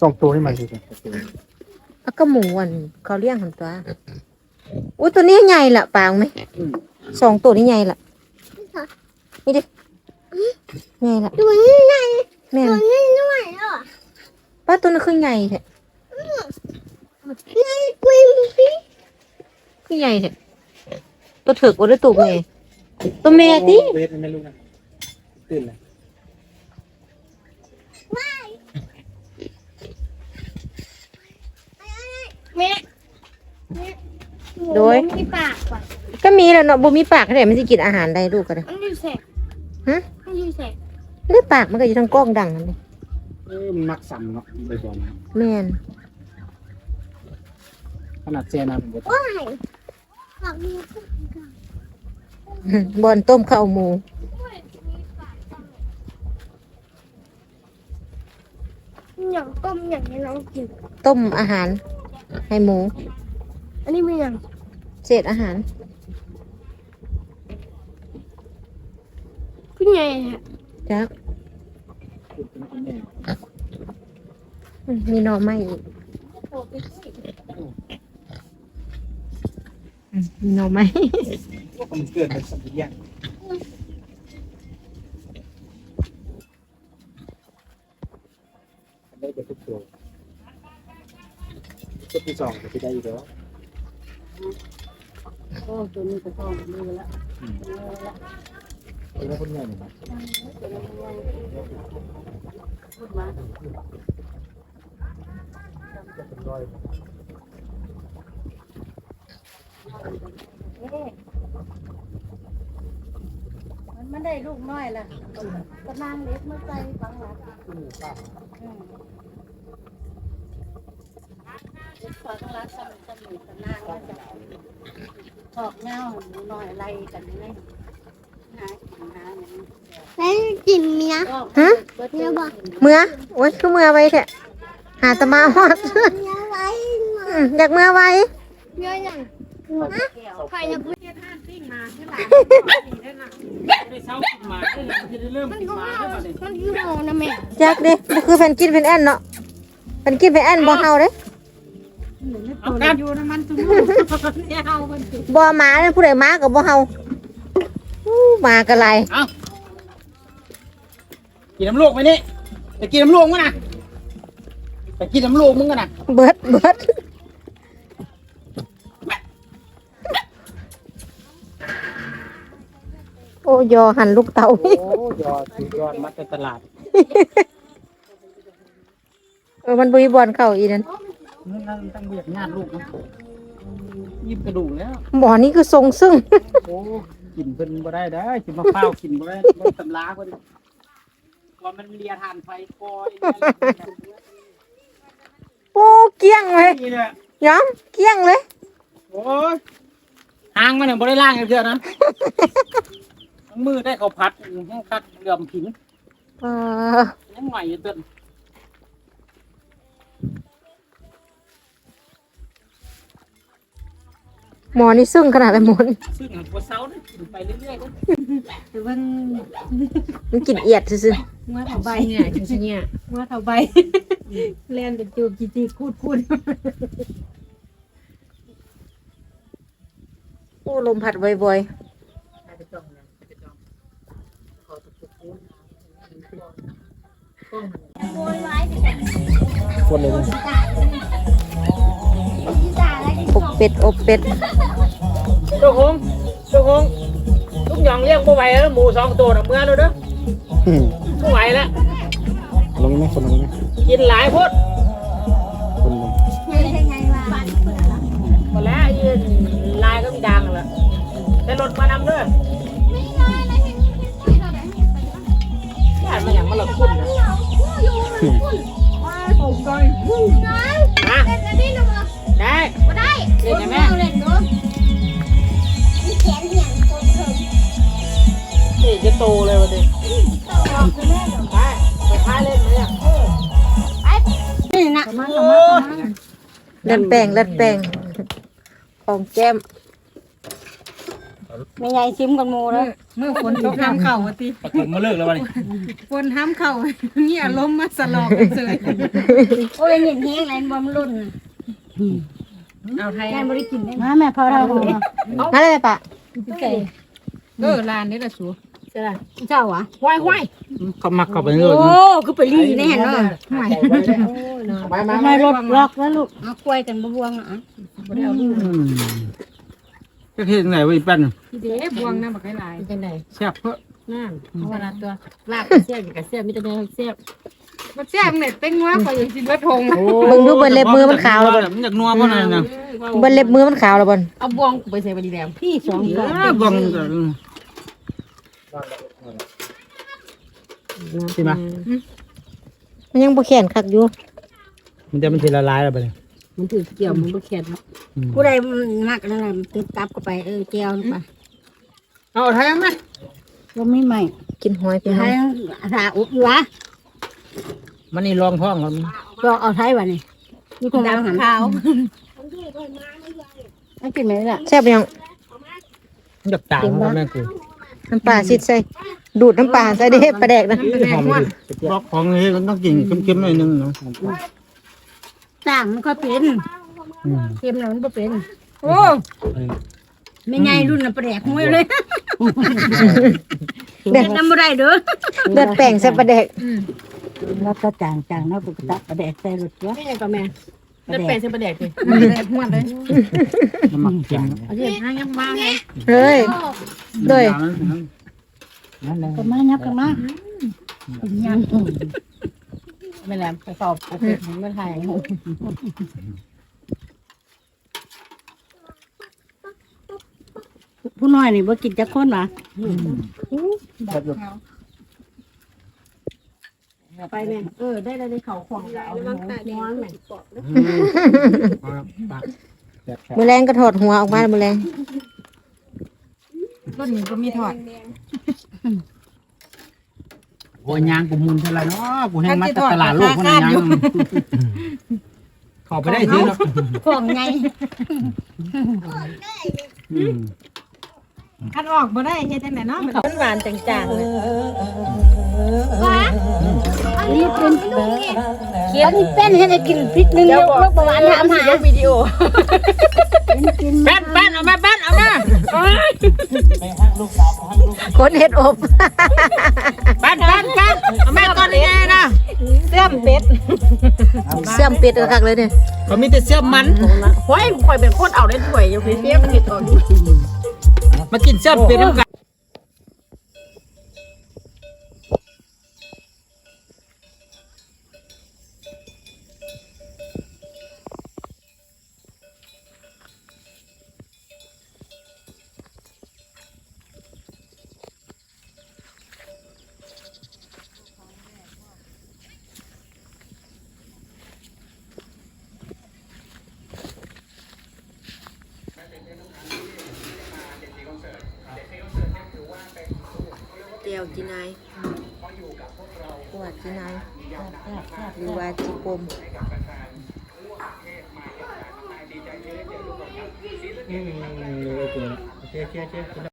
สองตัวนี่มันคือกันอะก็หมูอันเขาเลี้ยงหันตัวอุ้ยตัวนี้ใหญ่ละปางไหมสองตัวนี้ใหญ่ละนี่ดิใหญ่ละตัวนี้ไงแม่นตัวนี้ด้วยเหรอป้าตัวนั้นคือใหญ่แท้นี่กวินสิคือใหญ่แท้ตัวเถือกว่าตัวแม่ตัวแม่ติเวทไม่รู้นะตื่นเลย แม่ มีปากว่ะก็มีแล้วเนาะบ่มีปากแท้มันสิกินอาหารได้ลูกก็ได้ มันอยู่แสกฮะ มันอยู่แสกหรือปากมันก็อยู่ทางกล้องดังนั่นนี่เออมันมักสั่นเนาะไปก่อนนะแม่นขนาดเซนาผมก็ว้ายปากมีบอนต้มข้าวหมู อย่างต้มอย่างนี้น้องกินต้มอาหารให้หมู อันนี้มีอย่าง เศษอาหารพี่ใหญ่ฮะจักพูดเป็นแม่อืมมีหน่อไม้อีกอืมมีหน่อไม้ว่ามันเกิดเป็นสัมผัสยากได้เด็กทุกตัวชุดที่สองจะได้อีกแล้ว โอ้ตัวนี้ก็ต้องมือละแล้วคนใหญ่เนี่ยนะพูดมาเป็นร้อยมันไม่ได้ลูกน้อยละก็นางเล็กมาใส่ฟังหลัก ขึ้นป้าเล็กฟังหลักสมุนสมุนก็นางว่าจะชอบเงาหนูน้อยไล่กันนี่หากินหาอย่างนี้แล้วจิ้มมีนะก็เบิดเดียวบอกเมื่อโอ้ยคือเมื่อไว้แท้หาแตะมาฮอดเนื้อไว้อืมอยากเมื่อไว้เนื้ออย่างแก้วใครจะพูดได้เช้าขึ้นมาได้เลยจะได้เริ่มมันกินก็มาเห่าได้ป่ะเนี่ยมันคือเห่านะแม่จักเด้บ่คือแผ่นกินแผ่นแอนเนาะแผ่นกินแผ่นแอนบ่เฮาเด้ เอากันอยู่น้ำมันจุ่มเนี่ยเอามันจุ่มบ่หมาเด้ผู้ใดมาก็บ่เฮาอู้หมาก็หลายเอากินน้ำลูกไหมนี่ไปกินน้ำลูกมึงนะไปกินน้ำลูกมึงกันนะเบิดเบิดโอ้ยอหันลูกเต่าโอ้ยอดสุดยอดมัดตลาด เออมันบ่มีบอลเข้าอีนั่น นั่นนั่นตั้งเบียดญาติลูกนะยิบกระดูกแล้วหมอนี่คือทรงซึ่ง โอ้กินเพิ่นบ่ได้ได้กินมะพร้าวกินบ่ได้บ่ตำลาเพิ่นว่ามันเลียทานไฟคอยโอ้เกลี้ยงเลยนี่แหละย้อมเกลี้ยงเลยโอ้ยหางมันน่ะบ่ได้ล่างเยอะๆนะทั้งมือได้ข้าวผัดทั้งคัดเหลื่อมผิงเออยังใหม่อยู่เต้น หมอนี่ซึ่งขนาดไหนหมดซึ่งหัวเสาได้กินไปเรื่อยๆก็คือมันมันกินเอียดซื่อเมื่อเท่าใบๆเนี่ยจริงๆเนี่ยเมื่อเท่าใบเล่นเป็นจูบจีจีคูดคูดโอ้ลมพัดบ่อยโวยวายคนเลย เป็ดอบเป็ดเจ้าของเจ้าของลูกหยองเลี้ยงบ่ไหวแล้วหมูสองตัวน่ะเมื่อแล้วเด้อบ่ไหวแล้วลงไหมคนลงไหมกินหลายโพดคนลงยังไงวะหมดแล้วยืนลายก็มีดังแล้วแต่รถมานำเด้อไม่ได้นะเห็นเห็นไปเราได้เห็นไปว่าญาติมาอย่างมาหลอกคุณนะอยู่ เล่นได้ไหมเล่นดูมีแขนเหี่ยงตรงเถิงนี่จะโตเลยวะดิบอกคือแม่หนูไปไปท้ายเล่นไหมเนี่ยนี่นะเลัดแป้งเลัดแป้งของแก้มเอไม่ใหญ่ชิมกันหมูแล้วเมื่อฝนตกห้ามเข่าว่าติประกันมาเลิกแล้ววันนี้ฝนห้ามเข่านี่อารมณ์มาสลอกกันเลยโอ้ยเห็นแห้งไรบ่มรุ่น เอาไทยแม่บ่ได้กินได้มาแม่พอเราอะไรปะไก่เออลานนี่ละสูเจ้าเจ้าหวะห้อยห้อยเขามักเข้าไปเลยโอ้คือไปรีแน่เนาะมามาไม่รถล็อกแล้วลูกเอากล้วยกันบ่บวงอะก็เห็นไหนวะอีแป้นทีเดียวบวงนะบักหลายจังไดแซ่บเพิ่ นนั่นเอาเวลาตัวลากเสียบกับเสียบมีแต่แนวเสียบๆมันแซ่บเนี่ยเต็งว่าข่อยยังสิเบิดทงเบิ่งดูเบิ่งเล็บมือมันขาวแล้วบ่ มันอยากนัวเพราะนั่นน่ะเบิ่งเล็บมือมันขาวแล้วบ่เอาบวงกูไปใส่บดีแดงพี่สองเอดอกอบังใช่ไหมมันยังบ่แข็งคักอยู่มันจะมันสิละลายแล้วไปเลยมันถือเกี่ยวมันบ่แข็งเนาะผู้ใดมักนั่นน่ะติดตับเข้าไปเออแก้วไปเอาไทยไห มบ่มีใหม่กินหอยพี่ไทน้องยถ้าอุบอยู่วะมันนี่รองท้องครับก็เอาไทยวะนี่นี่คงเอาหันขาวไม่กินไหมล่ะแซ่บบ่ยังมันอยากต่างกับแม่กูน้ำปลาสิใส่ ดูดน้ำปลาใส่เด้ปลาแดกนะหอมดิบล็อกของนี้มันต้องกินเค็มๆหน่อยนึงเนาะต่างมันค่อยเป็นอืมเค็มแล้วมันบ่เป็น โอ้ไม่ใหญ่รุ่นน่ะประแดกห้วยเลย เด็ดน้ำบ่ได้เด้อเลือดแป้งใส่ปลาแดกแล้วก็จางจางๆแล้วก็ตัดประแดกใส่รถวะไม่ยังกับแม่เลือดเป็นใส่ประแดกดิมันเลยหวดเลยน้ำมันจังเอาสิหายังมาไงเฮ้ย โดยก็มายับกันมายับแม่แหลมไปสอบโอเคไม่ถ่าย ผู้น้อยนี่บ่กินจักคนวะไปแม่เออได้ได้เขาของเอาหัวม้อนแม่มื้อแรงก็ถอดหัวออกมามื้อแรงรุ่นนี้ก็มีทอดโอ้ยยางกูมุนเท่าไรเนาะกูให้มาตลาดโลกคนนั้นยางเข้าไปได้ทีเนาะของไงอืม คัดออกบ่ได้เฮ็ดจังไดเนาะมันมันหวานจางๆเลยนี่เป็นเขียนนี่เป็นให้ได้กินพริกนึงแล้วโรคเบาหวานถามหาวิดีโอเป็นกินแป้นแป้นเอามาแป้นเอามาคนเฮ็ดอบแป้นแป้นแป้นเอาแม่ก่อนนี่ไงนะเสื่อมเป็ดเสื่อมเป็ดก็คักเลยเนี่ยเขามีแต่เสื้อมันห้อยข่อยเป็นคนเอาได้ถ้วยอยู่เพี้ยมันผิดออก มากิน ป็ดน้ำกันเตียวจีนายปวดจีนายหรือว่าจีปมอืมโอเคโอเคโอเค